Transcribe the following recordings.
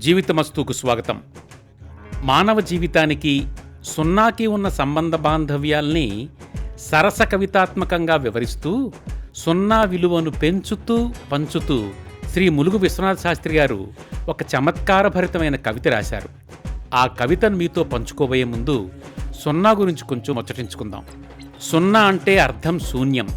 జీవితమస్తుకు స్వాగతం. మానవ జీవితానికి సున్నాకి ఉన్న సంబంధ బాంధవ్యాల్ని సరస కవితాత్మకంగా వివరిస్తూ సున్నా విలువను పెంచుతూ పంచుతూ శ్రీ ములుగు విశ్వనాథ శాస్త్రి గారు ఒక చమత్కారభరితమైన కవిత రాశారు. ఆ కవితను మీతో పంచుకోబోయే ముందు సున్నా గురించి కొంచెం ముచ్చటించుకుందాం. సున్నా అంటే అర్థం శూన్యం.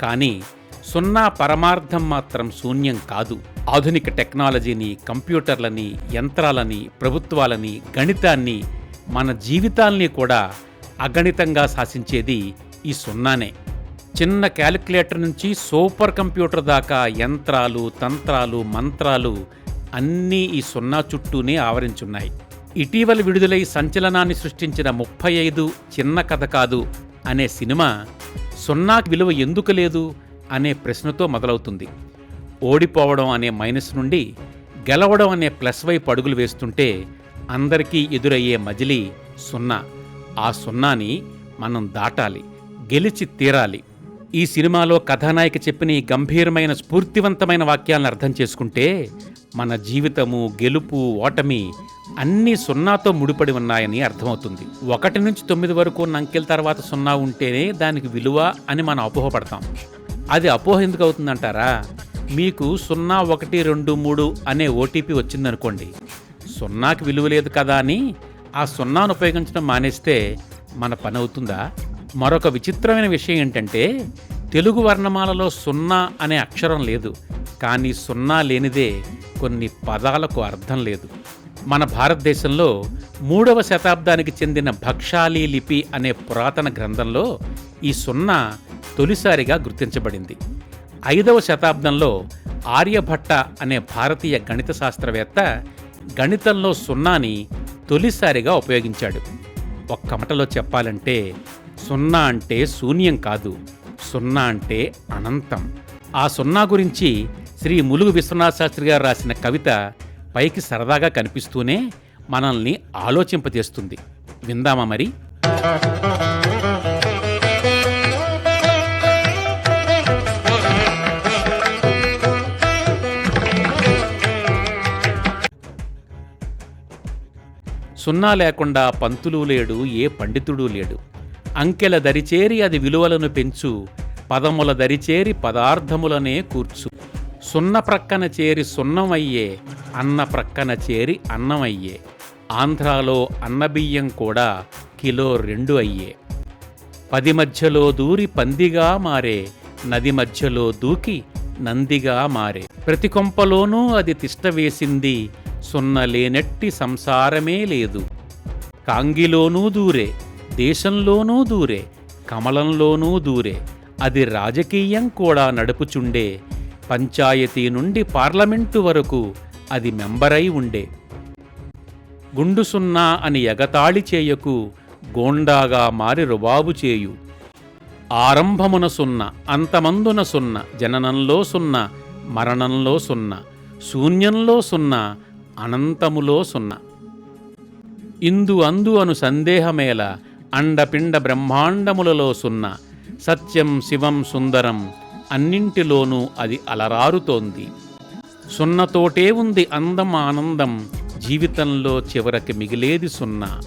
కానీ సున్నా పరమార్థం మాత్రం శూన్యం కాదు. ఆధునిక టెక్నాలజీని కంప్యూటర్లని యంత్రాలని ప్రభుత్వాలని గణితాన్ని మన జీవితాల్ని కూడా అగణితంగా శాసించేది ఈ సున్నానే. చిన్న క్యాలిక్యులేటర్ నుంచి సూపర్ కంప్యూటర్ దాకా యంత్రాలు తంత్రాలు మంత్రాలు అన్నీ ఈ సున్నా చుట్టూనే ఆవరించున్నాయి. ఇటీవల విడుదలై సంచలనాన్ని సృష్టించిన ముప్పై ఐదు చిన్న కథ కాదు అనే సినిమా సున్నాకి విలువ ఎందుకు లేదు? అనే ప్రశ్నతో మొదలవుతుంది. ఓడిపోవడం అనే మైనస్ నుండి గెలవడం అనే ప్లస్ వైపు అడుగులు వేస్తుంటే అందరికీ ఎదురయ్యే మజిలీ సున్నా. ఆ సున్నాని మనం దాటాలి గెలిచి తీరాలి. ఈ సినిమాలో కథానాయిక చెప్పిన ఈ గంభీరమైన స్ఫూర్తివంతమైన వాక్యాలను అర్థం చేసుకుంటే మన జీవితము గెలుపు ఓటమి అన్నీ సున్నాతో ముడిపడి ఉన్నాయని అర్థమవుతుంది. ఒకటి నుంచి తొమ్మిది వరకు ఉన్న అంకెల తర్వాత సున్నా ఉంటేనే దానికి విలువ అని మనం అపోహపడతాం. అది అపోహ ఎందుకు అవుతుందంటారా? మీకు సున్నా ఒకటి రెండు మూడు అనే ఓటీపీ వచ్చిందనుకోండి. సున్నాకి విలువ లేదు కదా అని ఆ సున్నాను ఉపయోగించడం మానేస్తే మన పని అవుతుందా? మరొక విచిత్రమైన విషయం ఏంటంటే తెలుగు వర్ణమాలలో సున్నా అనే అక్షరం లేదు. కానీ సున్నా లేనిదే కొన్ని పదాలకు అర్థం లేదు. మన భారతదేశంలో మూడవ శతాబ్దానికి చెందిన భక్షాలి లిపి అనే పురాతన గ్రంథంలో ఈ సున్నా తొలిసారిగా గుర్తించబడింది. ఐదవ శతాబ్దంలో ఆర్యభట్ట అనే భారతీయ గణిత శాస్త్రవేత్త గణితంలో సున్నాని తొలిసారిగా ఉపయోగించాడు. ఒక్క మటలో చెప్పాలంటే సున్నా అంటే శూన్యం కాదు సున్నా అంటే అనంతం. ఆ సున్నా గురించి శ్రీ ములుగు విశ్వనాథ శాస్త్రి గారు రాసిన కవిత పైకి సరదాగా కనిపిస్తూనే మనల్ని ఆలోచింపజేస్తుంది. విందామా మరి? సున్నా లేకుండా పంతులు లేడు ఏ పండితుడు లేడు. అంకెల దరిచేరి అది విలువలను పెంచు పదముల దరిచేరి పదార్థములనే కూర్చు. సున్న ప్రక్కన చేరి సున్నమయ్యే అన్న ప్రక్కన చేరి అన్నమయ్యే. ఆంధ్రాలో అన్నబియ్యం కూడా కిలో రెండు అయ్యే. పది మధ్యలో దూరి పందిగా మారే నది మధ్యలో దూకి నందిగా మారే. ప్రతి కొంపలోనూ అది తిష్ట సున్నలేనట్టి లేనట్టి సంసారమే లేదు. కాంగిలోనూ దూరే దేశంలోనూ దూరే కమలంలోనూ దూరే అది రాజకీయం కూడా నడుపుచుండే. పంచాయతీ నుండి పార్లమెంటు వరకు అది మెంబరై ఉండే. గుండు సున్నా అని ఎగతాళి చేయకు గోండాగా మారి రుబాబు చేయు. ఆరంభమున సున్న అంతమందున సున్న జననంలో సున్న మరణంలో సున్న శూన్యంలో సున్నా అనంతములో సున్న. ఇందు అందు అను సందేహమేల అండపిండ బ్రహ్మాండములలో సున్న. సత్యం శివం సుందరం అన్నింటిలోనూ అది అలరారుతోంది. సున్నతోటే ఉంది అందం ఆనందం జీవితంలో చివరికి మిగిలేది సున్నా.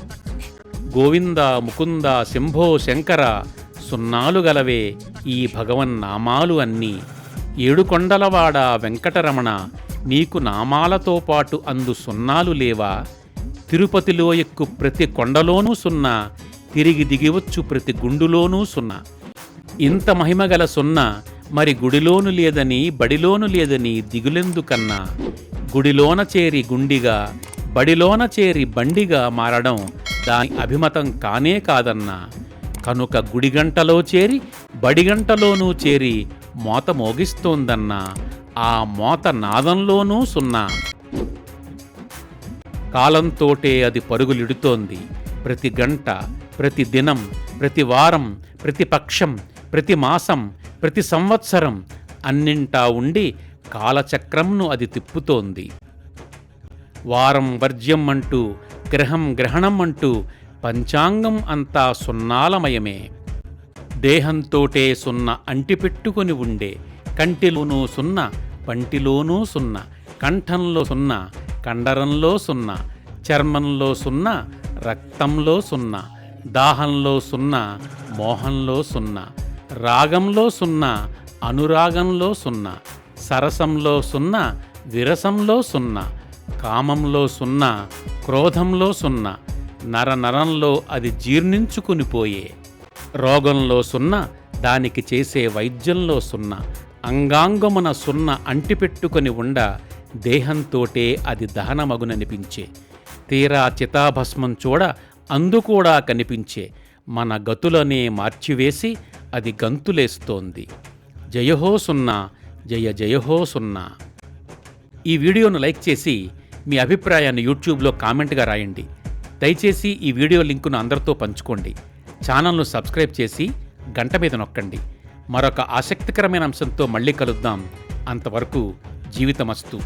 గోవింద ముకుంద శంభో శంకర సున్నాలు గలవే ఈ భగవన్నామాలు అన్నీ. ఏడుకొండలవాడ వెంకటరమణ నీకు నామాలతో పాటు అందు సున్నాలు లేవా? తిరుపతిలో ఎక్కు ప్రతి కొండలోనూ సున్నా తిరిగి దిగివచ్చు ప్రతి గుండులోనూ సున్నా. ఇంత మహిమగల సున్నా మరి గుడిలోను లేదని బడిలోను లేదని దిగులెందుకన్నా? గుడిలోన చేరి గుండిగా బడిలోన చేరి బండిగా మారడం దాని అభిమతం కానే కాదన్నా. కనుక గుడిగంటలో చేరి బడిగంటలోనూ చేరి మోత మోగిస్తోందన్నా. ఆ మోత నాదంలోనూ సున్నా. కాలంతోటే అది పరుగులిడుతోంది. ప్రతి గంట ప్రతి దినం ప్రతి వారం ప్రతి పక్షం ప్రతి మాసం ప్రతి సంవత్సరం అన్నింటా ఉండి కాలచక్రంను అది తిప్పుతోంది. వారం వర్జ్యం అంటూ గ్రహం గ్రహణం అంటూ పంచాంగం అంతా సున్నాలమయమే. దేహంతోటే సున్న అంటిపెట్టుకుని ఉండే కంటిలోనూ సున్న పంటిలోనూ సున్నా కంఠంలో సున్నా కండరంలో సున్నా చర్మంలో సున్నా రక్తంలో సున్నా దాహంలో సున్నా మోహంలో సున్నా రాగంలో సున్నా అనురాగంలో సున్నా సరసంలో సున్నా విరసంలో సున్నా కామంలో సున్నా క్రోధంలో సున్నా నరనరంలో అది జీర్ణించుకుని పోయే రోగంలో సున్నా దానికి చేసే వైద్యంలో సున్నా అంగాంగమున సున్న అంటిపెట్టుకొని ఉండ దేహంతోటే అది దహనమగుననిపించే. తీరా చితాభస్మం చూడ అందుకూడా కనిపించే. మన గతులనే మార్చివేసి అది గంతులేస్తోంది. జయహో సున్నా జయ జయహో సున్నా. ఈ వీడియోను లైక్ చేసి మీ అభిప్రాయాన్ని యూట్యూబ్లో కామెంట్గా రాయండి. దయచేసి ఈ వీడియో లింకును అందరితో పంచుకోండి. ఛానల్ను సబ్స్క్రైబ్ చేసి గంట మీద నొక్కండి. మరొక ఆసక్తికరమైన అంశంతో మళ్ళీ కలుద్దాం. అంతవరకు జీవితమస్తు.